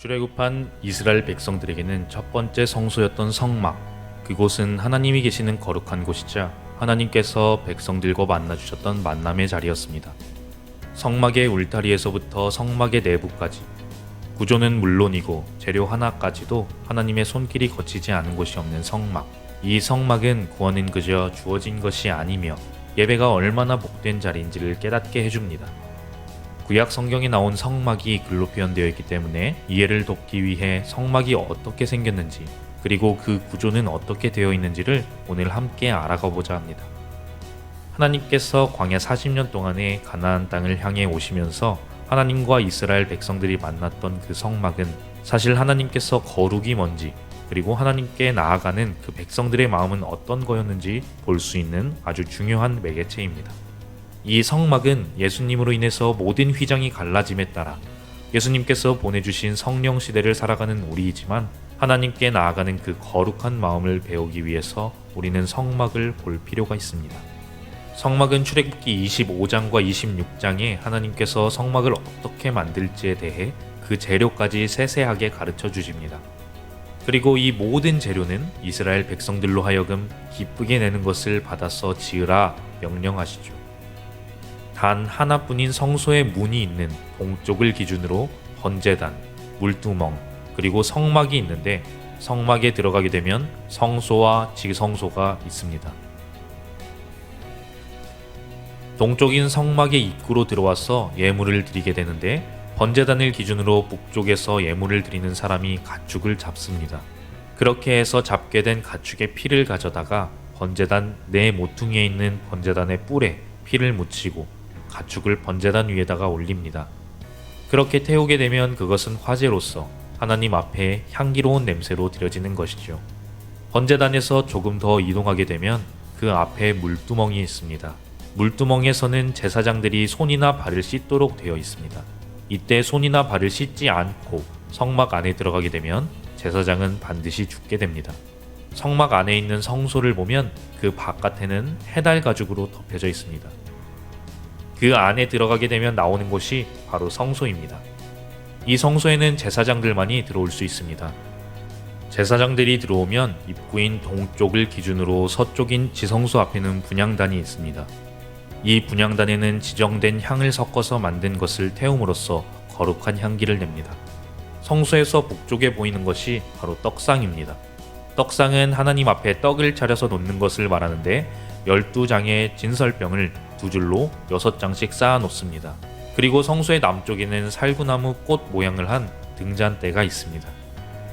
출애굽한 이스라엘 백성들에게는 첫 번째 성소였던 성막. 그곳은 하나님이 계시는 거룩한 곳이자 하나님께서 백성들과 만나 주셨던 만남의 자리였습니다. 성막의 울타리에서부터 성막의 내부까지 구조는 물론이고 재료 하나까지도 하나님의 손길이 거치지 않은 곳이 없는 성막. 이 성막은 구원은 그저 주어진 것이 아니며 예배가 얼마나 복된 자리인지를 깨닫게 해줍니다. 구약 성경에 나온 성막이 글로 표현되어 있기 때문에 이해를 돕기 위해 성막이 어떻게 생겼는지 그리고 그 구조는 어떻게 되어 있는지를 오늘 함께 알아가 보자 합니다. 하나님께서 광야 40년 동안에 가나안 땅을 향해 오시면서 하나님과 이스라엘 백성들이 만났던 그 성막은 사실 하나님께서 거룩이 뭔지 그리고 하나님께 나아가는 그 백성들의 마음은 어떤 거였는지 볼 수 있는 아주 중요한 매개체입니다. 이 성막은 예수님으로 인해서 모든 휘장이 갈라짐에 따라 예수님께서 보내주신 성령 시대를 살아가는 우리이지만 하나님께 나아가는 그 거룩한 마음을 배우기 위해서 우리는 성막을 볼 필요가 있습니다. 성막은 출애굽기 25장과 26장에 하나님께서 성막을 어떻게 만들지에 대해 그 재료까지 세세하게 가르쳐 주십니다. 그리고 이 모든 재료는 이스라엘 백성들로 하여금 기쁘게 내는 것을 받아서 지으라 명령하시죠. 단 하나뿐인 성소의 문이 있는 동쪽을 기준으로 번제단, 물두멍, 그리고 성막이 있는데 성막에 들어가게 되면 성소와 지성소가 있습니다. 동쪽인 성막의 입구로 들어와서 예물을 드리게 되는데 번제단을 기준으로 북쪽에서 예물을 드리는 사람이 가축을 잡습니다. 그렇게 해서 잡게 된 가축의 피를 가져다가 번제단 내 모퉁이에 있는 번제단의 뿔에 피를 묻히고 가축을 번제단 위에다가 올립니다. 그렇게 태우게 되면 그것은 화제로서 하나님 앞에 향기로운 냄새로 드려지는 것이죠. 번제단에서 조금 더 이동하게 되면 그 앞에 물두멍이 있습니다. 물두멍에서는 제사장들이 손이나 발을 씻도록 되어 있습니다. 이때 손이나 발을 씻지 않고 성막 안에 들어가게 되면 제사장은 반드시 죽게 됩니다. 성막 안에 있는 성소를 보면 그 바깥에는 해달 가죽으로 덮여져 있습니다. 그 안에 들어가게 되면 나오는 곳이 바로 성소입니다. 이 성소에는 제사장들만이 들어올 수 있습니다. 제사장들이 들어오면 입구인 동쪽을 기준으로 서쪽인 지성소 앞에는 분향단이 있습니다. 이 분향단에는 지정된 향을 섞어서 만든 것을 태움으로써 거룩한 향기를 냅니다. 성소에서 북쪽에 보이는 것이 바로 떡상입니다. 떡상은 하나님 앞에 떡을 차려서 놓는 것을 말하는데 12장의 진설병을 두 줄로 6장씩 쌓아 놓습니다. 그리고 성소의 남쪽에는 살구나무 꽃 모양을 한 등잔대가 있습니다.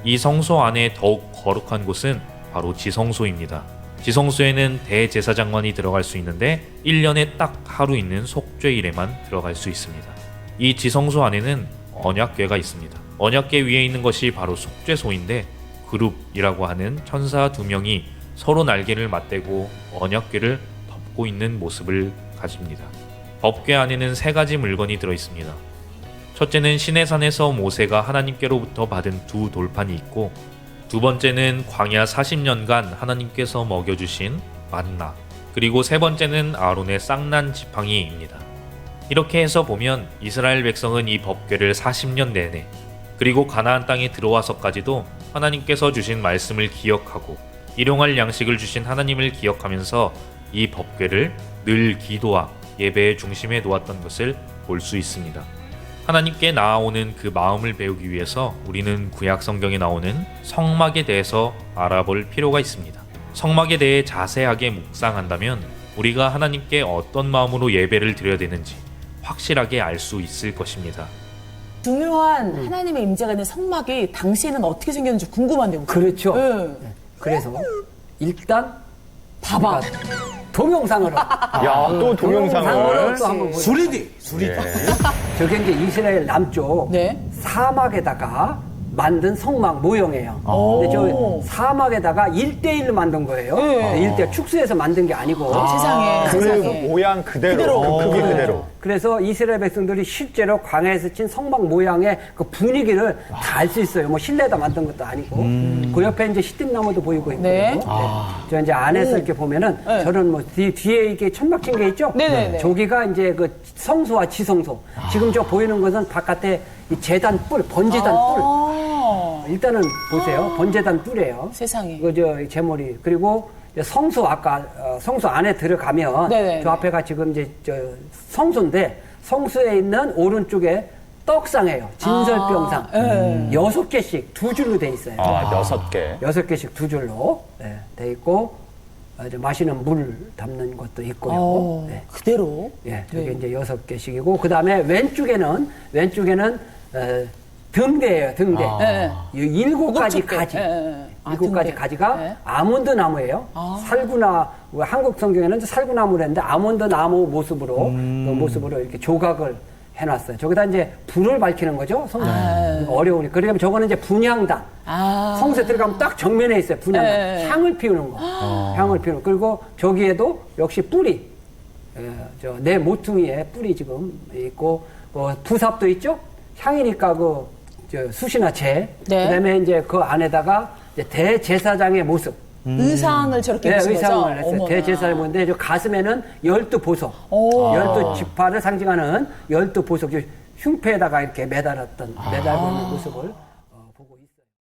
이 성소 안에 더욱 거룩한 곳은 바로 지성소입니다. 지성소에는 대제사장만이 들어갈 수 있는데 1년에 딱 하루 있는 속죄일에만 들어갈 수 있습니다. 이 지성소 안에는 언약궤가 있습니다. 언약궤 위에 있는 것이 바로 속죄소인데 그룹이라고 하는 천사 두 명이 서로 날개를 맞대고 언약궤를 덮고 있는 모습을 가집니다. 법궤 안에는 세 가지 물건이 들어 있습니다. 첫째는 시내산에서 모세가 하나님께로부터 받은 두 돌판이 있고 두 번째는 광야 40년간 하나님께서 먹여주신 만나 그리고 세 번째는 아론의 쌍난 지팡이입니다. 이렇게 해서 보면 이스라엘 백성은 이 법궤를 40년 내내 그리고 가나안 땅에 들어와서까지도 하나님께서 주신 말씀을 기억하고 일용할 양식을 주신 하나님을 기억하면서 이 법궤를 늘 기도와 예배의 중심에 놓았던 것을 볼 수 있습니다. 하나님께 나아오는 그 마음을 배우기 위해서 우리는 구약 성경에 나오는 성막에 대해서 알아볼 필요가 있습니다. 성막에 대해 자세하게 묵상한다면 우리가 하나님께 어떤 마음으로 예배를 드려야 되는지 확실하게 알 수 있을 것입니다. 중요한 하나님의 임재가 있는 성막이 당시에는 어떻게 생겼는지 궁금한데요. 그렇죠. 네. 그래서 일단 봐봐. 동영상으로 야, 또 동영상을. 또 한번 보죠. 수리디 수리디 예. 저게 이제 이스라엘 남쪽 네. 사막에다가 만든 성막 모형이에요. 오. 근데 저 사막에다가 일대일로 만든 거예요. 네. 일대 축소해서 만든 게 아니고. 세상에. 그 세상에. 모양 그대로, 그대로. 그 크기 어. 그대로. 그래서 이스라엘 백성들이 실제로 광야에서 친 성막 모양의 그 분위기를 다 알 수 있어요. 뭐 실내에다 만든 것도 아니고. 그 옆에 이제 시띠나무도 보이고 있고. 네. 저 이제 안에서 이렇게 보면은 네. 저런 뭐 뒤, 뒤에 이게 천막 친 게 있죠? 네네네. 저기가 이제 그 성소와 지성소. 지금 저 보이는 것은 바깥에 이 재단 뿔, 번제단 뿔. 일단은 보세요. 번제단 뿔이에요. 세상에. 그저 제머리 그리고 성수 아까 어, 성수 안에 들어가면 네네. 저 앞에가 지금 이제 저 성수인데 성수에 있는 오른쪽에 떡상이에요. 진설병상 아, 예. 여섯 개씩 두 줄로 돼 있어요. 아, 여섯 개. 여섯 개씩 두 줄로 네, 돼 있고 어, 이제 마시는 물 담는 것도 있고요. 어, 네. 그대로. 예, 저게 이제 여섯 개씩이고 그 다음에 왼쪽에는 왼쪽에는 어, 등대예요, 등대. 아. 예. 이 일곱 가지. 가지, 예, 예, 예. 아, 일곱 가지 등대. 가지가 예. 아몬드 나무예요. 아. 살구나 뭐 한국 성경에는 살구 나무를 했는데 아몬드 나무 모습으로 그 모습으로 이렇게 조각을 해놨어요. 저기다 이제 불을 밝히는 거죠. 성 어려우니. 그러면 저거는 이제 분향단. 아. 성수에 들어가면 딱 정면에 있어요. 분향단. 예. 향을 피우는 거. 향을 피우는. 거. 그리고 저기에도 역시 뿌리. 예, 저내 모퉁이에 뿔이 지금 있고 어, 부삽도 있죠. 향이니까 그 저 재. 네. 그다음에 이제 그 안에다가 이제 대제사장의 모습. 의상을 저렇게 네, 입으신 거죠? 의상을 했어요. 어머나. 대제사장의 모습인데 저 가슴에는 열두 보석. 오. 열두 지파를 상징하는 열두 보석. 저 흉패에다가 이렇게 매달았던 매달고 있는 모습을